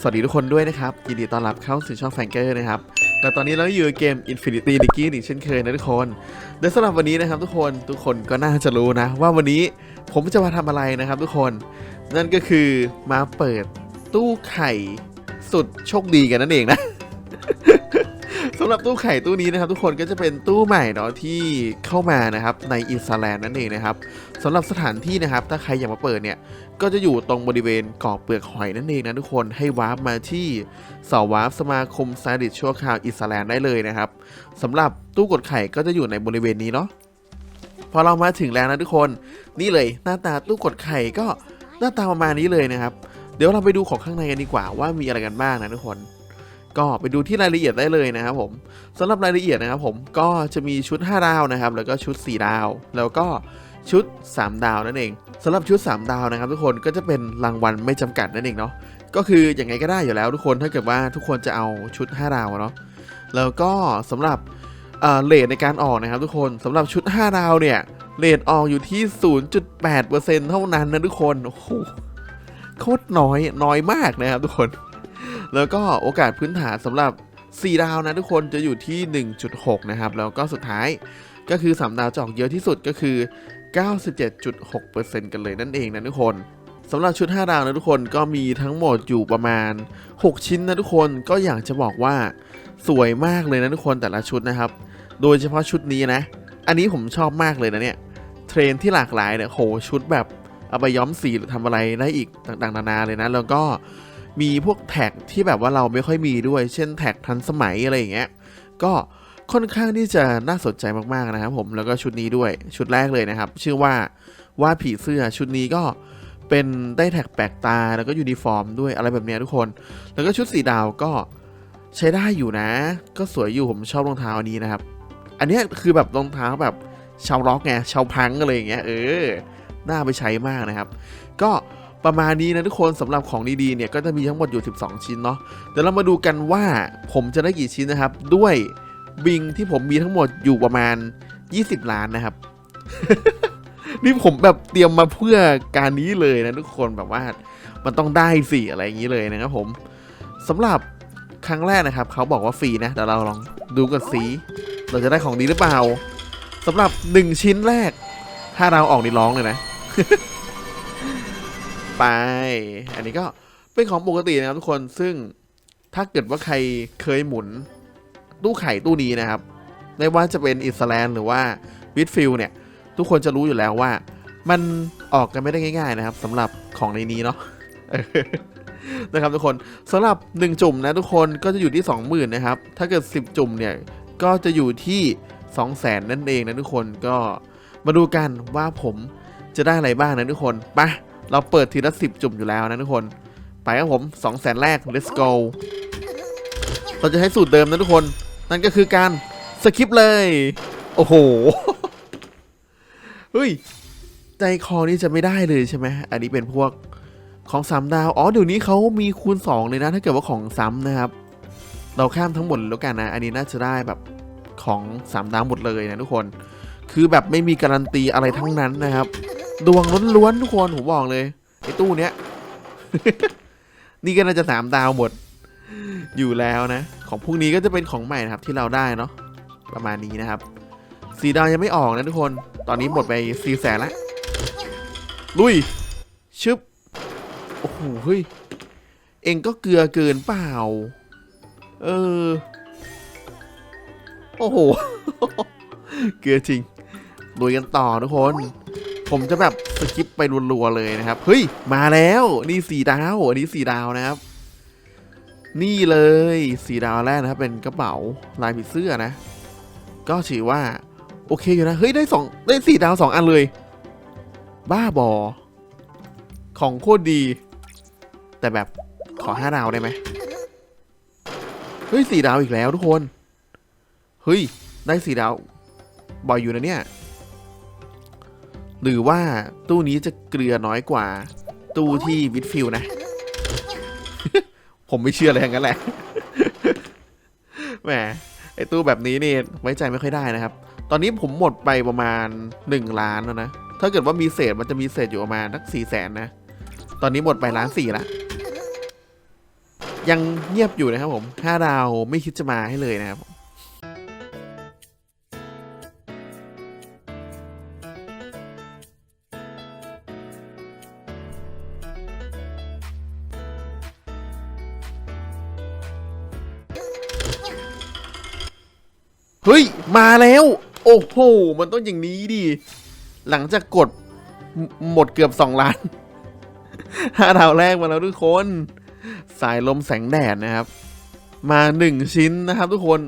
สวัสดีทุกคนด้วยนะครับ ยินดีต้อนรับเข้าสู่ช่องแฟงเกอร์นะครับและตอนนี้เราอยู่เกม Infinity d i g g y อีกเช่นเคยนะทุกคนโดยสำหรับวันนี้นะครับทุกคนทุกคนก็น่าจะรู้นะ ว่าวันนี้ผมจะมาทำอะไรนะครับทุกคนนั่นก็คือมาเปิดตู้ไข่สุดโชคดีกันนั่นเองนะ สำหรับตู้ไข่ตู้นี้นะครับทุกคนก็จะเป็นตู้ใหม่เนาะที่เข้ามานะครับในอินสแลนด์นั่นเองนะครับสำหรับสถานที่นะครับ ถ้าใครอยากมาเปิดเนี่ยก็จะอยู่ตรงบริเวณเกาะเปลือกหอยนั่นเองนะทุกคนให้วาร์ปมาที่เสาวาร์ปสมาคมซาดิสชั่วคราวอิสแลนด์ได้เลยนะครับสำหรับตู้กดไข่ก็จะอยู่ในบริเวณนี้เนาะพอเรามาถึงแล้วนะทุกคนนี่เลยหน้าตาตู้กดไข่ก็หน้าตาประมาณนี้เลยนะครับ เดี๋ยวเราไปดูของข้างในกันดีกว่าว่ามีอะไรกันบ้างนะทุกคน ก็ไปดูที่รายละเอียดได้เลยนะครับผมสำหรับรายละเอียดนะครับผมก็จะมีชุด 5 ดาวนะครับ แล้วก็ชุด 4 ดาว แล้วก็ชุด 3 ดาวนั่นเองสำหรับชุด 3 ดาวนะครับ ทุกคนก็จะเป็นรางวัลไม่จำกัดนั่นเองเนาะก็คืออย่างไงก็ได้อยู่แล้วทุกคนถ้าเกิดว่าทุกคนจะเอาชุด 5 ดาวเนาะแล้วก็สำหรับเอ่อเลทในการออกนะครับทุกคนสำหรับชุด 5 ดาวเนี่ยเลทออกอยู่ที่ 0.8%เท่านั้นนะทุกคนโอ้โหโคตรน้อยน้อยมากนะครับทุกคน แล้วก็โอกาสพื้นฐานสำหรับ 4 ดาวนะทุกคนจะอยู่ที่ 1.6 นะครับ แล้วก็สุดท้ายก็คือ 3 ดาวจออกเยอะที่สุดก็คือ 97.6%กันเลยนั่นเองนะทุกคนสำหรับชุด 5 ดาวนะทุกคนก็มีทั้งหมดอยู่ประมาณ 6 ชิ้นนะทุกคนก็อยากจะบอกว่าสวยมากเลยนะทุกคนแต่ละชุดนะครับ โดยเฉพาะชุดนี้นะ อันนี้ผมชอบมากเลยนะเนี่ยเทรนที่หลากหลายเนี่ยโหชุดแบบเอาไปย้อมสีหรือทำอะไรได้อีกต่างๆนานาเลยนะ แล้วก็ มีพวกแท็กที่แบบว่าเราไม่ค่อยมีด้วย เช่นแท็กทันสมัยอะไรอย่างเงี้ย ก็ค่อนข้างที่จะน่าสนใจมากๆนะครับผม แล้วก็ชุดนี้ด้วย ชุดแรกเลยนะครับ ชื่อว่าว่าผีเสื้อ ชุดนี้ก็เป็นได้แท็กแปลกตา แล้วก็ยูนิฟอร์มด้วยอะไรแบบเนี้ยทุกคน แล้วก็ชุดสีดาวก็ใช้ได้อยู่นะ ก็สวยอยู่ผมชอบรองเท้าอันนี้นะครับ อันนี้คือแบบรองเท้าแบบชาวร็อกไงชาวพังอะไรอย่างเงี้ยเออ น่าไปใช้มากนะครับ ก็ ประมาณนี้นะทุกคนสำหรับของดีๆเนี่ยก็จะมีทั้งหมดอยู่ 12 ชิ้นเนาะเดี๋ยวเรามาดูกันว่าผมจะได้กี่ชิ้นนะครับ ด้วยบิงที่ผมมีทั้งหมดอยู่ประมาณ 20 ล้านนะครับ นี่ผมแบบเตรียมมาเพื่อการนี้เลยนะทุกคนแบบว่ามันต้องได้สิอะไรอย่างนี้เลยนะครับผมสำหรับครั้งแรกนะครับ เขาบอกว่าฟรีนะเดี๋ยวเราลองดูกันสิเราจะได้ของดีหรือเปล่าสำหรับ 1 ชิ้นแรก ถ้าเราออกนี่ร้องเลยนะ ไป อันนี้ก็เป็นของปกตินะครับทุกคนซึ่งถ้าเกิดว่าใครเคยหมุนตู้ไข่ตู้นี้นะครับไม่ว่าจะเป็นอิสแลนหรือว่าวิดฟิลเนี่ย ทุกคนจะรู้อยู่แล้วว่า มันออกกันไม่ได้ง่าย ๆ นะครับสำหรับของในนี้เนาะนะครับทุกคนสำหรับ 1 จุ่มนะทุกคนก็จะอยู่ที่ 20,000นะครับ ถ้าเกิด 10 จุ่มเนี่ย ก็จะอยู่ที่ 200,000 นั่นเองนะทุกคนก็มาดูกันว่าผมจะได้อะไรบ้างนะทุกคนไป เราเปิดทีละสิบจุ่มอยู่แล้วนะทุกคน ไปครับผม2 0 0แสนแรก let's go เราจะใช้สูตรเดิมนะทุกคน นั่นก็คือการสคิปเลย โอ้โหเฮ้ย ใจคอนี่จะไม่ได้เลยใช่ไหม อันนี้เป็นพวกของสามดาว อ๋อ เดี๋ยวนี้เขามีคูณ 2 เลยนะ ถ้าเกิดว่าของซ้ำนะครับ เราข้ามทั้งหมดแล้วกันนะ อันนี้น่าจะได้แบบของสามดาวหมดเลยนะทุกคน คือแบบไม่มีการันตีอะไรทั้งนั้นนะครับ ดวงล้วนๆทุกคนผมบอกเลยไอ้ตู้เนี้ย นี่ก็น่าจะสามดาวหมด อยู่แล้วนะ ของพวกนี้ก็จะเป็นของใหม่นะครับที่เราได้เนาะประมาณนี้นะครับสีดาวยังไม่ออกนะทุกคน ตอนนี้หมดไปสี่แสนละลุย ชึบ โอ้โหเฮ้ย เองก็เกลือเกินเปล่า เออ โอ้โห เกลือจริงลุยกันต่อทุกคน ผมจะแบบสกิปไปรัวๆเลยนะครับ เฮ้ย มาแล้วนี่สี่ดาวอันนี้สี่ดาวนะครับ นี่เลยสี่ดาวแรกนะครับ เป็นกระเป๋าลายผีเสื้อนะ ก็ถือว่า โอเคอยู่นะ เฮ้ย ได้สองได้สี่ดาวสองอันเลย บ้าบอ ของโคตรดี แต่แบบขอห้าดาวได้ไหมเฮ้ยสี่ดาวอีกแล้วทุกคน เฮ้ย ได้สี่ดาวบ่อยอยู่นะเนี่ย หรือว่าตู้นี้จะเกลือน้อยกว่า ตู้ที่วิดฟิลนะ ผมไม่เชื่อเลยอย่างนั้นแหละแหมไอตู้แบบนี้นี่ไว้ใจไม่ค่อยได้นะครับ ตอนนี้ผมหมดไปประมาณ 1 ล้านแล้วนะ ถ้าเกิดว่ามีเศษมันจะมีเศษอยู่ประมาณสักสี่แสนนะ ตอนนี้หมดไปล้านสี่ละ ยังเงียบอยู่นะครับผมห้าดาวไม่คิดจะมาให้เลยนะครับ เฮ้ย มาแล้ว โอ้โห มันต้องอย่างนี้ดิ หลังจากกดหมดเกือบสองล้านห้าดาวแรกมาแล้วทุกคน สายลมแสงแดดนะครับ มาหนึ่งชิ้นนะครับทุกคน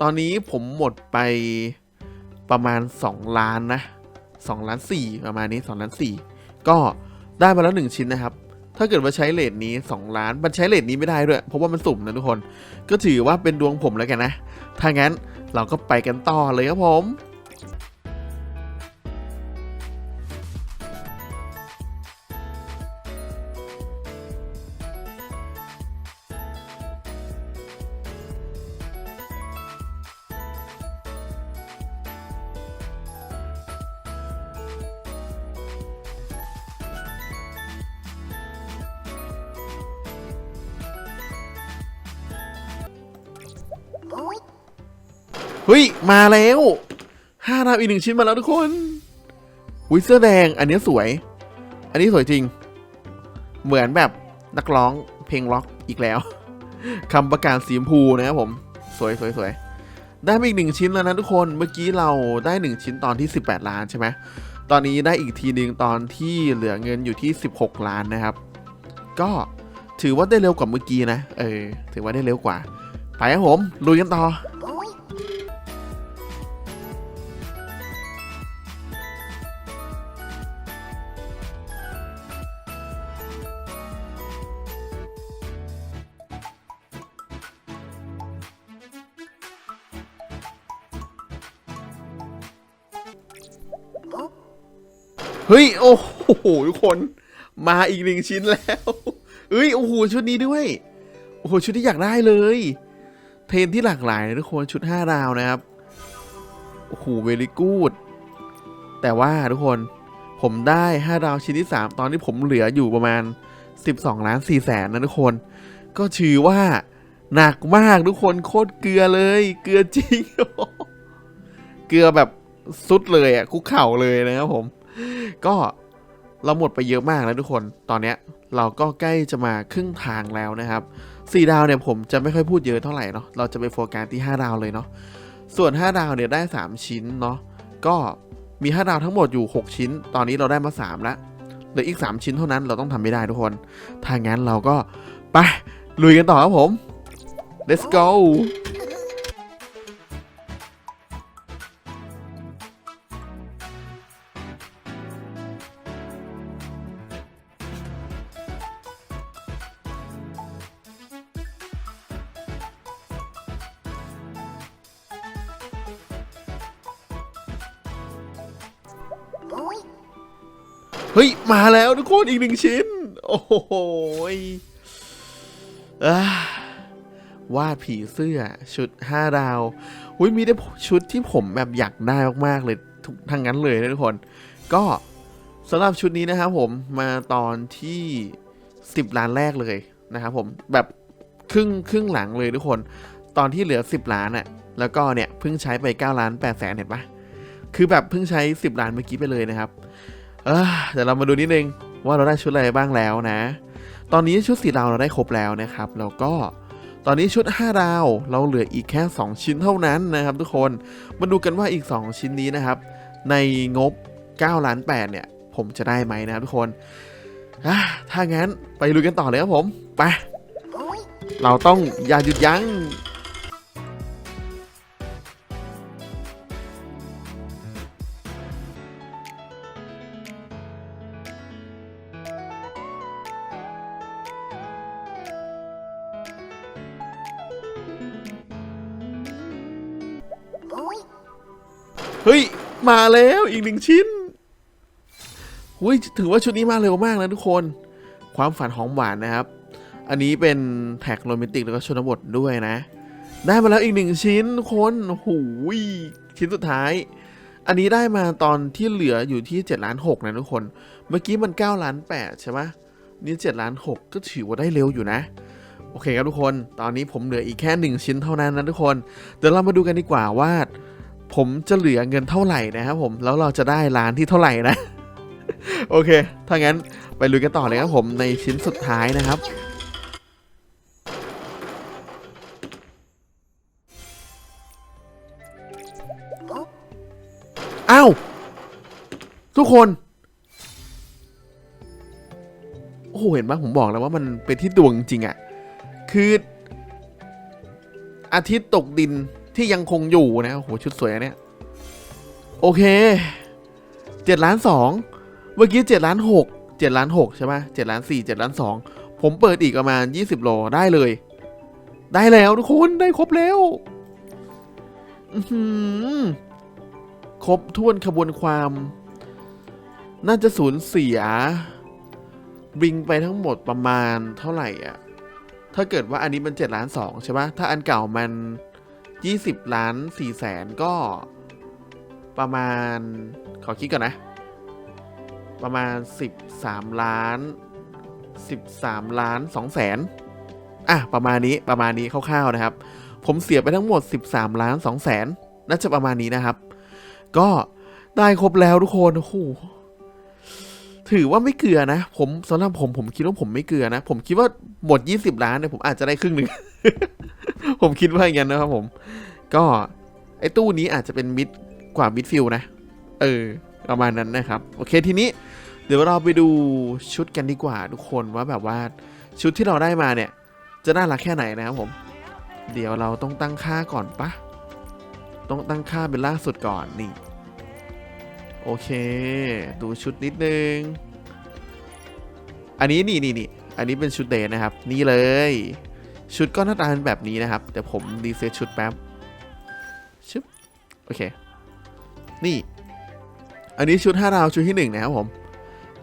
ตอนนี้ผมหมดไปประมาณ2ล้านนะ2ล้าน4ประมาณนี้2ล้าน4ก็ได้มาแล้ว1ชิ้นนะครับ ถ้าเกิดว่าใช้เลทนี้ 2 ล้าน มันใช้เลทนี้ไม่ได้ด้วย เพราะว่ามันสุ่มนะทุกคน ก็ถือว่าเป็นดวงผมแล้วกันนะ ถ้างั้นเราก็ไปกันต่อเลยครับผม เฮ้ย มาแล้วห้าดาวอีกหนึ่งชิ้นมาแล้วทุกคนอุ้ยเสื้อแดง อันนี้สวย อันนี้สวยจริง เหมือนแบบนักร้องเพลงล็อกอีกแล้วคำประกาศสีชมพูนะครับผม สวยสวยสวยได้มาอีกหนึ่งชิ้นแล้วนะทุกคนเมื่อกี้เราได้หนึ่งชิ้นตอนที่ 18 ล้านใช่ไหมตอนนี้ได้อีกทีหนึ่งตอนที่เหลือเงินอยู่ที่ 16 ล้านนะครับ ก็ถือว่าได้เร็วกว่าเมื่อกี้นะ เออ ถือว่าได้เร็วกว่า ไปครับผมลุยกันต่อ เฮ้ย โอ้โหทุกคน มาอีกหนึ่งชิ้นแล้วเฮ้ย โอ้โห ชุดนี้ด้วย โอ้โห ชุดที่อยากได้เลย เทรนที่หลากหลายนะทุกคน ชุด 5 ดาวนะครับ โอ้โห เวลิกูด แต่ว่าทุกคน ผมได้ 5 ดาวชิ้นที่ 3 ตอนที่ผมเหลืออยู่ประมาณ 12 ล้าน4แสนนะทุกคน ก็ถือว่าหนักมากทุกคน โคตรเกลือเลย เกลือจริง เกลือแบบสุดเลยอะคุกเข่าเลยนะครับผม ก็เราหมดไปเยอะมากแล้วทุกคน ตอนเนี้ยเราก็ใกล้จะมาครึ่งทางแล้วนะครับ4ดาวเนี่ยผมจะไม่ค่อยพูดเยอะเท่าไหร่เนาะ เราจะไปโฟกัสที่ 5 ดาวเลยเนาะ ส่วน 5 ดาวเนี่ยได้ 3 ชิ้นเนาะ ก็มี 5 ดาวทั้งหมดอยู่ 6 ชิ้น ตอนนี้เราได้มา 3 แล้วเหลืออีก 3 ชิ้นเท่านั้นเราต้องทำไม่ได้ทุกคน ถ้างั้นเราก็ไปลุยกันต่อครับผม let's go เฮ้ย มาแล้วทุกคนอีกหนึ่งชิ้น โอ้โหว่าวาดผีเสื้อชุด5ดาวอุ้ยมีได้ชุดที่ผมแบบอยากได้มากๆเลยทุกทั้งนั้นเลยนะทุกคน ก็สำหรับชุดนี้นะครับผมมาตอนที่ 10 ล้านแรกเลยนะครับผมแบบครึ่งครึ่งหลังเลยทุกคน ตอนที่เหลือ 10 ล้านอะ่ะแล้วก็เนี่ยเพิ่งใช้ไป9ล้าน8แสนเห็นปะคือแบบเพิ่งใช้ 10 ล้านเมื่อกี้ไปเลยนะครับ เออเดี๋ยวเรามาดูนิดนึงว่าเราได้ชุดอะไรบ้างแล้วนะ ตอนนี้ชุดสีดาวเราได้ครบแล้วนะครับแล้วก็ตอนนี้ชุด 5 ดาว เราเหลืออีกแค่ 2 ชิ้นเท่านั้นนะครับ ทุกคน มาดูกันว่าอีก 2 ชิ้นนี้นะครับ ในงบ9ล้าน8เนี่ย ผมจะได้ไหมนะครับทุกคนถ้างั้นไปลุยกันต่อเลยครับผม ไป เราต้องอย่าหยุดยัง้ง เฮ้ย มาแล้วอีกหนึ่งชิ้นเฮ้ยถือว่าชุดนี้มาเร็วมากนะทุกคน ความฝันหอมหวานนะครับ อันนี้เป็นแท็กโรแมนติกแล้วก็ชนบทด้วยนะ ได้มาแล้วอีกหนึ่งชิ้นทุกคนโอ้โหยชิ้นสุดท้าย อันนี้ได้มาตอนที่เหลืออยู่ที่7ล้าน6นะทุกคน เมื่อกี้มัน9ล้าน8ใช่ไหมนี่7ล้าน6ก็ถือว่าได้เร็วอยู่นะโอเคครับทุกคน ตอนนี้ผมเหลืออีกแค่หนึ่งชิ้นเท่านั้นนะทุกคน เดี๋ยวเรามาดูกันดีกว่าว่า ผมจะเหลือเงินเท่าไหร่นะครับผมแล้วเราจะได้ร้านที่เท่าไหร่นะ โอเค ถ้างั้นไปลุยกันต่อเลยครับผมในชิ้นสุดท้ายนะครับอ้าวทุกคนโอ้โหเห็นปะผมบอกแล้วว่ามันเป็นที่ดวงจริงอะคือ อาทิตย์ตกดิน ที่ยังคงอยู่นะโอ้โหชุดสวยอันเนี้ยโอเคเจ็ดล้านสองเมื่อกี้เจ็ดล้านหกเจ็ดล้านหกใช่ไหมเจ็ดล้านสี่เจ็ดล้านสองผมเปิดอีกประมาณยี่สิบโลได้เลย ได้แล้วทุกคนได้ครบแล้วครบถ้วนขบวนความ น่าจะสูญเสียบิงไปทั้งหมดประมาณเท่าไหร่อะ ถ้าเกิดว่าอันนี้มัน7ล้าน2ใช่ปะถ้าอันเก่ามัน 20 ล้าน4แสนก็ประมาณ ขอคิดก่อนนะ ประมาณ 13 ล้าน 13 ล้าน2แสนอะ ประมาณนี้ประมาณนี้คร่าวๆนะครับ ผมเสียไปทั้งหมด 13 ล้าน2แสนน่าจะประมาณนี้นะครับ ก็ได้ครบแล้วทุกคนโอ้โหถือว่าไม่เกลือนะ ผมสำหรับผมผมคิดว่าผมไม่เกลือนะ ผมคิดว่าหมด 20 ล้านเนี่ยผมอาจจะได้ครึ่งหนึ่ง ผมคิดว่าอย่างนั้นนะครับผม ก็ไอ้ตู้นี้อาจจะเป็นมิดกว่ามิดฟิลนะ เออประมาณนั้นนะครับ โอเคทีนี้เดี๋ยวเราไปดูชุดกันดีกว่าทุกคนว่าแบบว่าชุดที่เราได้มาเนี่ย จะน่ารักแค่ไหนนะครับผม เดี๋ยวเราต้องตั้งค่าก่อนปะต้องตั้งค่าเป็นล่าสุดก่อนนี่ โอเค ดูชุดนิดนึง อันนี้นี่นี่นี่อันนี้เป็นชุดเดทนะครับ นี่เลย ชุดก็หน้าตาเป็นแบบนี้นะครับ แต่ผมดีเซตชุดแป๊บชึบโอเค นี่ อันนี้ชุด5ดาวชุดที่ 1 นะครับผม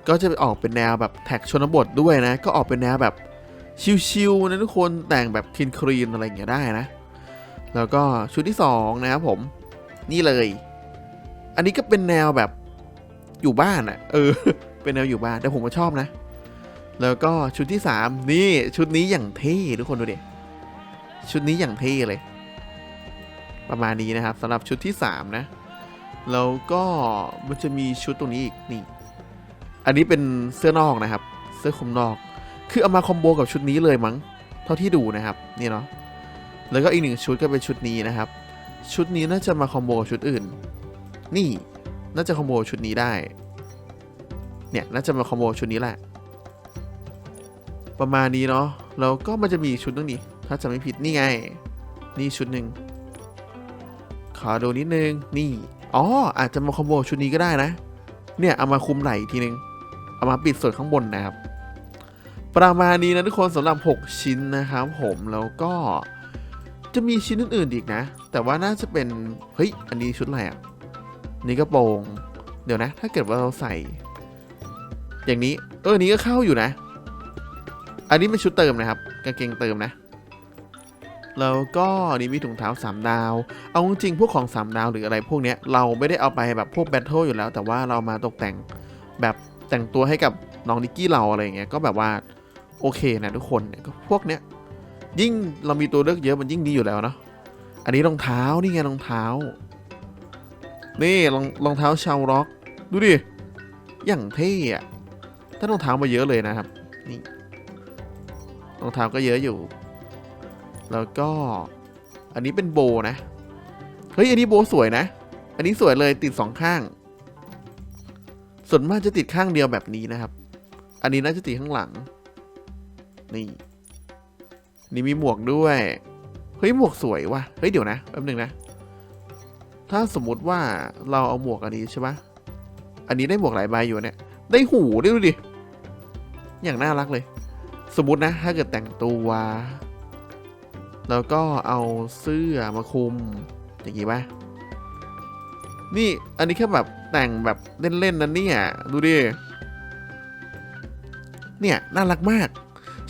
ก็จะออกเป็นแนวแบบแท็กชนบทด้วยนะ ก็ออกเป็นแนวแบบชิวๆนะทุกคนแต่งแบบคินครีนอะไรอย่างเงี้ยได้นะ แล้วก็ชุดที่ 2 นะครับผม นี่เลย อันนี้ก็เป็นแนวแบบอยู่บ้านอะ่ะ เออ เป็นแนวอยู่บ้านแต่ผมก็ชอบนะ แล้วก็ชุดที่ 3 นี่ชุดนี้อย่างเท่ทุกคนดูดิชุดนี้อย่างเท่เลย ประมาณนี้นะครับสำหรับชุดที่ 3 นะ แล้วก็มันจะมีชุดตรงนี้อีกนี่ อันนี้เป็นเสื้อนอกนะครับ เสื้อคลุมนอก คือเอามาคอมโบกับชุดนี้เลยมั้ง เท่าที่ดูนะครับ นี่เนาะแล้วก็อีกหนึ่งชุดก็เป็นชุดนี้นะครับ ชุดนี้น่าจะมาคอมโบกับชุดอื่น นี่น่าจะคอมโบชุดนี้ได้ เนี่ยน่าจะมาคอมโบชุดนี้แหละ ประมาณนี้เนาะแล้วก็มันจะมีชุดนึงนี่ถ้าจะไม่ผิดนี่ไง นี่ชุดหนึ่งขอดูนิดนึงนี่อ๋ออาจจะมาคอมโบชุดนี้ก็ได้นะ เนี่ยเอามาคุมไหล่อีกทีนึง เอามาปิดส่วนข้างบนนะครับ ประมาณนี้นะทุกคนสำหรับ 6 ชิ้นนะครับผมแล้วก็จะมีชิ้นอื่นๆอีกนะ แต่ว่าน่าจะเป็นเฮ้ยอันนี้ชุดอะไรอะนี่กระโปรงเดี๋ยวนะ ถ้าเกิดว่าเราใส่ อย่างนี้เออนนี้ก็เข้าอยู่นะ อันนี้เป็นชุดเติมนะครับ กางเกงเติมนะ แล้วก็อันนี้มีถุงเท้า3 ดาว เอาจริงพวกของ 3 ดาวหรืออะไรพวกเนี้ยเราไม่ได้เอาไปแบบพวกแบทเทิลอยู่แล้ว แต่ว่าเรามาตกแต่งแบบแต่งตัวให้กับน้องนิกกี้เราอะไรเงี้ยก็แบบว่าโอเคนะทุกคนเนี่ยก็พวกเนี้ยยิ่งเรามีตัวเลือกเยอะมันยิ่งดีอยู่แล้วเนาะอันนี้รองเท้านี่ไงรองเท้า นี่รองรองเท้าชาวร็อก ดูดิอย่างเท่อะถ้ารองเท้ามาเยอะเลยนะครับ นี่ รองเท้าก็เยอะอยู่ แล้วก็อันนี้เป็นโบนะ เฮ้ย อันนี้โบสวยนะ อันนี้สวยเลยติดสองข้าง ส่วนมากจะติดข้างเดียวแบบนี้นะครับ อันนี้น่าจะติดข้างหลัง นี่ นี่มีหมวกด้วย เฮ้ยหมวกสวยว่ะ เฮ้ยเดี๋ยวนะแป๊บหนึงนะ ถ้าสมมุติว่าเราเอาหมวกอันนี้ใช่ปะอันนี้ได้หมวกหลายใบอยู่เนี่ย ได้หูด้วยดูดิ อย่างน่ารักเลย สมมตินะ ถ้าเกิดแต่งตัวแล้วก็เอาเสื้อมาคลุมอย่างงี้ปะนี่อันนี้แค่แบบแต่งแบบเล่นๆนั่นเนี่ยดูดิ เนี่ยน่ารักมาก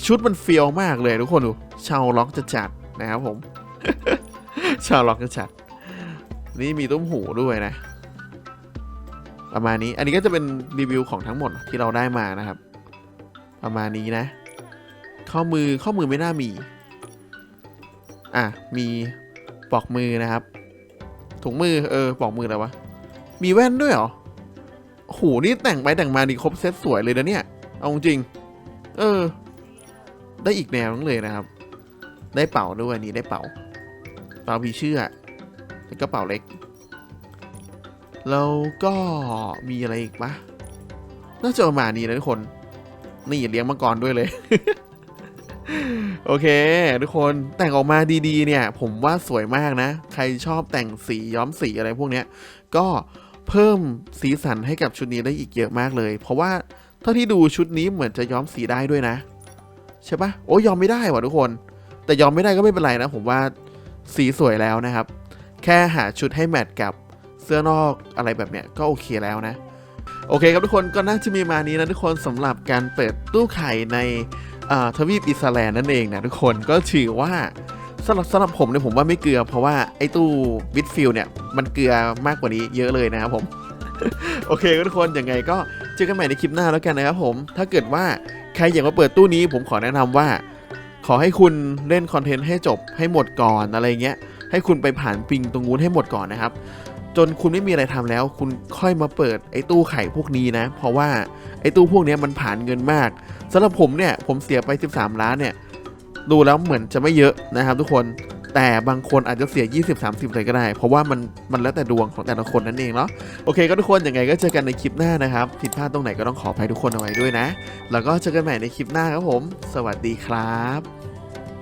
ชุดมันเฟียวมากเลยทุกคนดูชาวล็อกจะจัดนะครับผม ชาวล็อกจะจัด นี่มีตุ้มหูด้วยนะ ประมาณนี้ อันนี้ก็จะเป็นรีวิวของทั้งหมดที่เราได้มานะครับ ประมาณนี้นะ ข้อมือข้อมือไม่น่ามี อะ มีปลอกมือนะครับ ถุงมือเออปลอกมืออะไรวะ มีแว่นด้วยเหรอโอ้โหนี่แต่งไปแต่งมาดีครบเซตสวยเลยนะเนี่ย เอาจริง เออ ได้อีกแนวนึงเลยนะครับ ได้เป่าด้วยนี่ได้เป่า เป่าผีเชื่อแล้วก็เป่าเล็ก แล้วก็มีอะไรอีกปะน่าจะประมาณนี้นะทุกคน นี่เลี้ยงมังกรด้วยเลย โอเค ทุกคนแต่งออกมาดีๆเนี่ย ผมว่าสวยมากนะ ใครชอบแต่งสีย้อมสีอะไรพวกเนี้ย ก็เพิ่มสีสันให้กับชุดนี้ได้อีกเยอะมากเลย เพราะว่าเท่าที่ดูชุดนี้เหมือนจะย้อมสีได้ด้วยนะใช่ปะโอ้ยอมไม่ได้ว่ะทุกคน แต่ยอมไม่ได้ก็ไม่เป็นไรนะ ผมว่าสีสวยแล้วนะครับ แค่หาชุดให้แมทกับเสื้อนอกอะไรแบบเนี้ยก็โอเคแล้วนะ โอเคครับทุกคนก็น่าจะมีมานี้นะทุกคนสำหรับการเปิดตู้ไข่ใน ทวีปอิสราเอลนั่นเองนะทุกคนก็ถือว่าสำหรับสำหรับผมเนี่ยผมว่าไม่เกลือ เพราะว่าไอ้ตู้บิทฟิลเนี่ยมันเกลือมากกว่านี้เยอะเลยนะครับผม โอเคทุกคนยังไงก็เจอกันใหม่ในคลิปหน้าแล้วกันนะครับผม ถ้าเกิดว่าใครอยากมาเปิดตู้นี้ผมขอแนะนำว่า ขอให้คุณเล่นคอนเทนต์ให้จบให้หมดก่อนอะไรเงี้ยให้คุณไปผ่านปิงตรงนู้นให้หมดก่อนนะครับ จนคุณไม่มีอะไรทำแล้ว คุณค่อยมาเปิดไอ้ตู้ไข่พวกนี้นะ เพราะว่าไอ้ตู้พวกนี้มันผ่านเงินมากสำหรับผมเนี่ยผมเสียไป 13 ล้านเนี่ยดูแล้วเหมือนจะไม่เยอะนะครับ ทุกคนแต่บางคนอาจจะเสีย 20-30 เลยก็ได้ เพราะว่ามันมันแล้วแต่ดวงของแต่ละคนนั่นเองเนาะโอเคก็ทุกคนยังไงก็เจอกันในคลิปหน้านะครับ ผิดพลาดตรงไหนก็ต้องขออภัยทุกคนเอาไว้ด้วยนะ แล้วก็เจอกันใหม่ในคลิปหน้าครับผม สวัสดีครับ